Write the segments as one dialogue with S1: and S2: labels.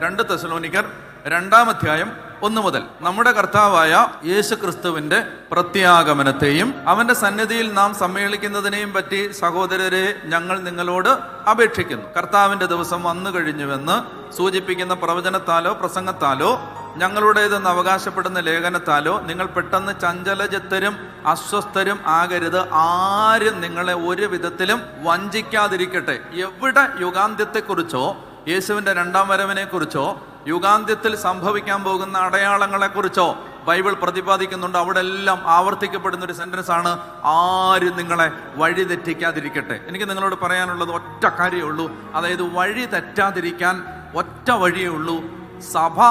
S1: രണ്ട് തെസലോനിക്കർ രണ്ടാം അധ്യായം ഒന്ന് മുതൽ. നമ്മുടെ കർത്താവായ യേശു ക്രിസ്തുവിന്റെ പ്രത്യാഗമനത്തെയും അവന്റെ സന്നിധിയിൽ നാം സമ്മേളിക്കുന്നതിനെയും പറ്റി സഹോദരരെ ഞങ്ങൾ നിങ്ങളോട് അപേക്ഷിക്കുന്നു. കർത്താവിന്റെ ദിവസം വന്നു കഴിഞ്ഞുവെന്ന് സൂചിപ്പിക്കുന്ന പ്രവചനത്താലോ പ്രസംഗത്താലോ ഞങ്ങളുടേതെന്ന് അവകാശപ്പെടുന്ന ലേഖനത്താലോ നിങ്ങൾ പെട്ടെന്ന് ചഞ്ചലചിത്തരും അസ്വസ്ഥരും ആകരുത്. ആരും നിങ്ങളെ ഒരു വിധത്തിലും വഞ്ചിക്കാതിരിക്കട്ടെ. എവിടെ യുഗാന്ത്യത്തെക്കുറിച്ചോ യേശുവിന്റെ രണ്ടാം വരവിനെ കുറിച്ചോ യുഗാന്ത്യത്തിൽ സംഭവിക്കാൻ പോകുന്ന അടയാളങ്ങളെ കുറിച്ചോ ബൈബിൾ പ്രതിപാദിക്കുന്നുണ്ട്. അവിടെ എല്ലാം ആവർത്തിക്കപ്പെടുന്ന ഒരു സെന്റൻസ് ആണ് ആരും നിങ്ങളെ വഴി തെറ്റിക്കാതിരിക്കട്ടെ? എനിക്ക് നിങ്ങളോട് പറയാനുള്ളത് ഒറ്റ കാര്യമേ ഉള്ളൂ. അതായത് വഴി തെറ്റാതിരിക്കാൻ ഒറ്റ വഴിയേ ഉള്ളൂ. സഭ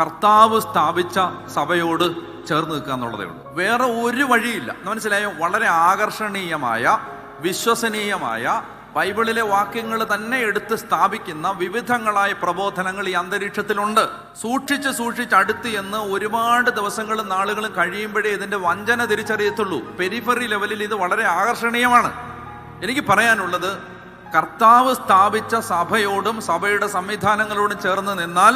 S1: കർത്താവ് സ്ഥാപിച്ച സഭയോട് ചേർന്ന് നിൽക്കുക എന്നുള്ളതേ ഉള്ളൂ. വേറെ ഒരു വഴിയില്ല. മനസ്സിലായോ? വളരെ ആകർഷണീയമായ വിശ്വസനീയമായ ബൈബിളിലെ വാക്യങ്ങൾ തന്നെ എടുത്ത് സ്ഥാപിക്കുന്ന വിവിധങ്ങളായ പ്രബോധനങ്ങൾ ഈ അന്തരീക്ഷത്തിലുണ്ട്. സൂക്ഷിച്ച് സൂക്ഷിച്ച് അടുത്ത് എന്ന് ഒരുപാട് ദിവസങ്ങളും നാളുകളും കഴിയുമ്പോഴേ ഇതിന്റെ വഞ്ചന തിരിച്ചറിയത്തുള്ളൂ. പെരിഫറി ലെവലിൽ ഇത് വളരെ ആകർഷണീയമാണ്. എനിക്ക് പറയാനുള്ളത് കർത്താവ് സ്ഥാപിച്ച സഭയോടും സഭയുടെ സംവിധാനങ്ങളോടും ചേർന്ന് നിന്നാൽ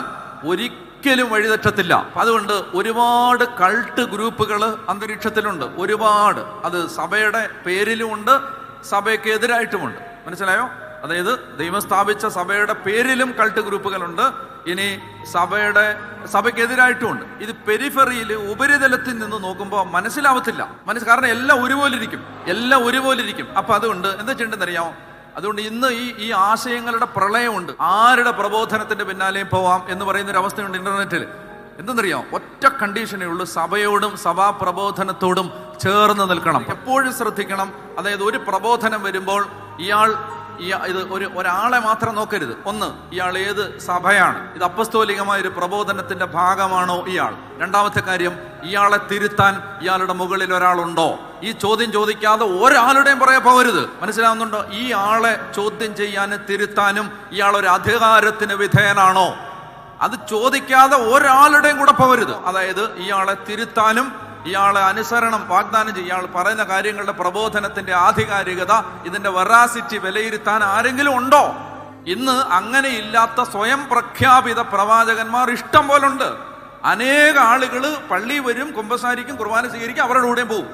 S1: ഒരിക്കലും വഴിതെറ്റത്തില്ല. അതുകൊണ്ട് ഒരുപാട് കൾട്ട് ഗ്രൂപ്പുകൾ അന്തരീക്ഷത്തിലുണ്ട്. ഒരുപാട്. അത് സഭയുടെ പേരിലുമുണ്ട് സഭയ്ക്ക് എതിരായിട്ടുമുണ്ട് മനസ്സിലായോ? അതായത് ദൈവം സ്ഥാപിച്ച സഭയുടെ പേരിലും കൾട്ട് ഗ്രൂപ്പുകളുണ്ട്. ഇനി സഭയുടെ സഭയ്ക്കെതിരായിട്ടുമുണ്ട്. ഇത് പെരിഫറിയിൽ ഉപരിതലത്തിൽ നിന്ന് നോക്കുമ്പോൾ മനസ്സിലാവത്തില്ല. മനസ്സ് കാരണം എല്ലാം ഒരുപോലെ ഇരിക്കും എല്ലാം ഒരുപോലെ ഇരിക്കും അപ്പൊ അതുകൊണ്ട് എന്താ ചെയ്യേണ്ടതെന്നറിയാമോ അതുകൊണ്ട് ഇന്ന് ഈ ഈ ആശയങ്ങളുടെ പ്രളയമുണ്ട്. ആരുടെ പ്രബോധനത്തിന്റെ പിന്നാലെയും പോവാം എന്ന് പറയുന്ന ഒരു അവസ്ഥയുണ്ട് ഇന്റർനെറ്റിൽ എന്തെന്നറിയാം? ഒറ്റ കണ്ടീഷനേ ഉള്ളൂ. സഭയോടും സഭാ പ്രബോധനത്തോടും ചേർന്ന് നിൽക്കണം. എപ്പോഴും ശ്രദ്ധിക്കണം. അതായത് ഒരു പ്രബോധനം വരുമ്പോൾ ഇയാൾ ഇയാ ഇത് ഒരു ഒരാളെ മാത്രം നോക്കരുത്. ഒന്ന് ഇയാൾ ഏത് സഭയാണ്? ഇത് അപ്പസ്തോലികമായ ഒരു പ്രബോധനത്തിന്റെ ഭാഗമാണോ ഇയാൾ? രണ്ടാമത്തെ കാര്യം ഇയാളെ തിരുത്താൻ ഇയാളുടെ മുകളിൽ ഒരാളുണ്ടോ? ഈ ചോദ്യം ചോദിക്കാതെ ഒരാളുടെയും പുറകെ പോകരുത്. മനസ്സിലാവുന്നുണ്ടോ? ഈ ആളെ ചോദ്യം ചെയ്യാനും തിരുത്താനും ഇയാൾ ഒരു അധികാരത്തിന് വിധേയനാണോ? അത് ചോദിക്കാതെ ഒരാളുടെയും കൂടെ പോകരുത്. അതായത് ഇയാളെ തിരുത്താനും ഇയാളെ അനുസരണം വാഗ്ദാനം ചെയ്യും. ഇയാൾ പറയുന്ന കാര്യങ്ങളുടെ പ്രബോധനത്തിന്റെ ആധികാരികത ഇതിന്റെ വെറാസിറ്റി വിലയിരുത്താൻ ആരെങ്കിലും ഉണ്ടോ? ഇന്ന് അങ്ങനെ ഇല്ലാത്ത സ്വയം പ്രഖ്യാപിത പ്രവാചകന്മാർ ഇഷ്ടം പോലുണ്ട് അനേക ആളുകൾ പള്ളി വരും കുമ്പസാരിക്കും കുർബാന സ്വീകരിക്കും അവരുടെ കൂടെയും പോകും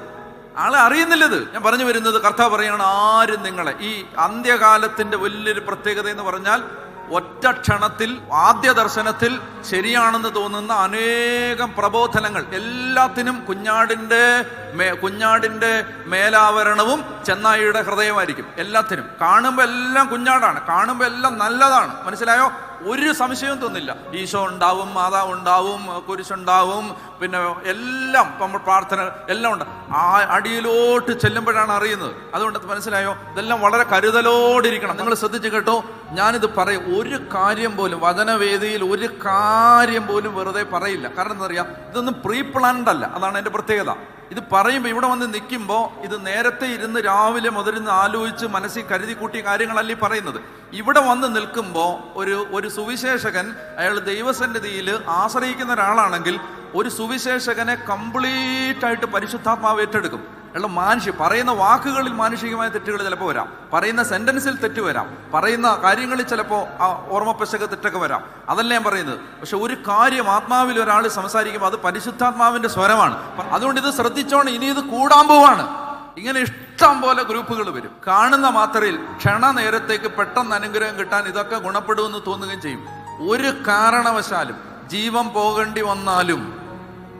S1: ആളെ അറിയുന്നില്ലത്. ഞാൻ പറഞ്ഞു വരുന്നത് കർത്താവ് പറയാണ് ആരും നിങ്ങളെ. ഈ അന്ത്യകാലത്തിന്റെ വലിയൊരു പ്രത്യേകത എന്ന് പറഞ്ഞാൽ ഒറ്റ ക്ഷണത്തിൽ ആദ്യ ദർശനത്തിൽ ശരിയാണെന്ന് തോന്നുന്ന അനേകം പ്രബോധനങ്ങൾ. എല്ലാത്തിനും കുഞ്ഞാടിന്റെ മേ കുഞ്ഞാടിന്റെ മേലാവരണവും ചെന്നായിയുടെ ഹൃദയമായിരിക്കും. എല്ലാത്തിനും. കാണുമ്പോൾ എല്ലാം കുഞ്ഞാടാണ്. കാണുമ്പോൾ എല്ലാം നല്ലതാണ്. മനസ്സിലായോ? ഒരു സംശയവും തോന്നില്ല. ഈശോ ഉണ്ടാവും മാതാവ് ഉണ്ടാവും കുരിശുണ്ടാവും പിന്നെ എല്ലാം നമ്മൾ പ്രാർത്ഥന എല്ലാം ഉണ്ട്. ആ അടിയിലോട്ട് ചെല്ലുമ്പോഴാണ് അറിയുന്നത്. അതുകൊണ്ട് മനസ്സിലായോ? ഇതെല്ലാം വളരെ കരുതലോടിരിക്കണം. നിങ്ങൾ ശ്രദ്ധിച്ച് കേട്ടോ. ഞാനിത് പറയും. ഒരു കാര്യം പോലും വചനവേദിയിൽ ഒരു കാര്യം പോലും വെറുതെ പറയില്ല. കാരണം എന്താ പറയുക ഇതൊന്നും പ്രീ പ്ലാൻഡ് അല്ല. അതാണ് എന്റെ പ്രത്യേകത. ഇത് പറയുമ്പോൾ ഇവിടെ വന്ന് നിൽക്കുമ്പോൾ ഇത് നേരത്തെ ഇരുന്ന് രാവിലെ മുതലിന്ന് ആലോചിച്ച് മനസ്സിൽ കരുതി കൂട്ടിയ കാര്യങ്ങളല്ല പറയുന്നത്. ഇവിടെ വന്ന് നിൽക്കുമ്പോൾ ഒരു ഒരു സുവിശേഷകൻ അയാൾ ദൈവസന്നിധിയിൽ ആശ്രയിക്കുന്ന ഒരാളാണെങ്കിൽ ഒരു സുവിശേഷകനെ കംപ്ലീറ്റ് ആയിട്ട് പരിശുദ്ധാത്മാവ് ഏറ്റെടുക്കും. അയാളുടെ മാനുഷ്യ പറയുന്ന വാക്കുകളിൽ മാനുഷികമായ തെറ്റുകൾ ചിലപ്പോൾ വരാം. പറയുന്ന സെന്റൻസിൽ തെറ്റ് വരാം. പറയുന്ന കാര്യങ്ങളിൽ ചിലപ്പോൾ ആ ഓർമ്മപ്പശക തെറ്റൊക്കെ വരാം. അതല്ല ഞാൻ പറയുന്നത്? പക്ഷെ ഒരു കാര്യം ആത്മാവിൽ ഒരാൾ സംസാരിക്കുമ്പോൾ അത് പരിശുദ്ധാത്മാവിന്റെ സ്വരമാണ്. അതുകൊണ്ട് ഇത് ശ്രദ്ധിച്ചോണം ഇനി ഇത് കൂടാൻ പോവാണ്. ഇങ്ങനെ ഇഷ്ടം പോലെ ഗ്രൂപ്പുകൾ വരും. കാണുന്ന മാത്രയിൽ ക്ഷണ നേരത്തേക്ക് പെട്ടെന്ന് അനുഗ്രഹം കിട്ടാൻ ഇതൊക്കെ ഗുണപ്പെടുമെന്ന് തോന്നുകയും ചെയ്യും. ഒരു കാരണവശാലും ജീവൻ പോകേണ്ടി വന്നാലും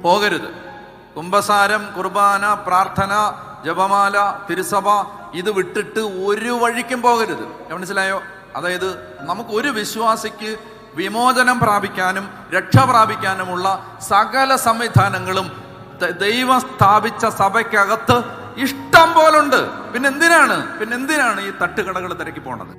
S1: പോകരുത്. കുംഭസാരം കുർബാന പ്രാർത്ഥന ജപമാല തിരുസഭ ഇത് വിട്ടിട്ട് ഒരു വഴിക്കും പോകരുത്. മനസ്സിലായോ? അതായത് നമുക്ക് ഒരു വിശ്വാസിക്ക് വിമോചനം പ്രാപിക്കാനും രക്ഷ പ്രാപിക്കാനുമുള്ള സകല സംവിധാനങ്ങളും ദൈവം സ്ഥാപിച്ച സഭയ്ക്കകത്ത് ഇഷ്ടം പോലുണ്ട്. പിന്നെ എന്തിനാണ് പിന്നെ എന്തിനാണ് ഈ തട്ടുകടകൾ തിരക്കി പോണത്?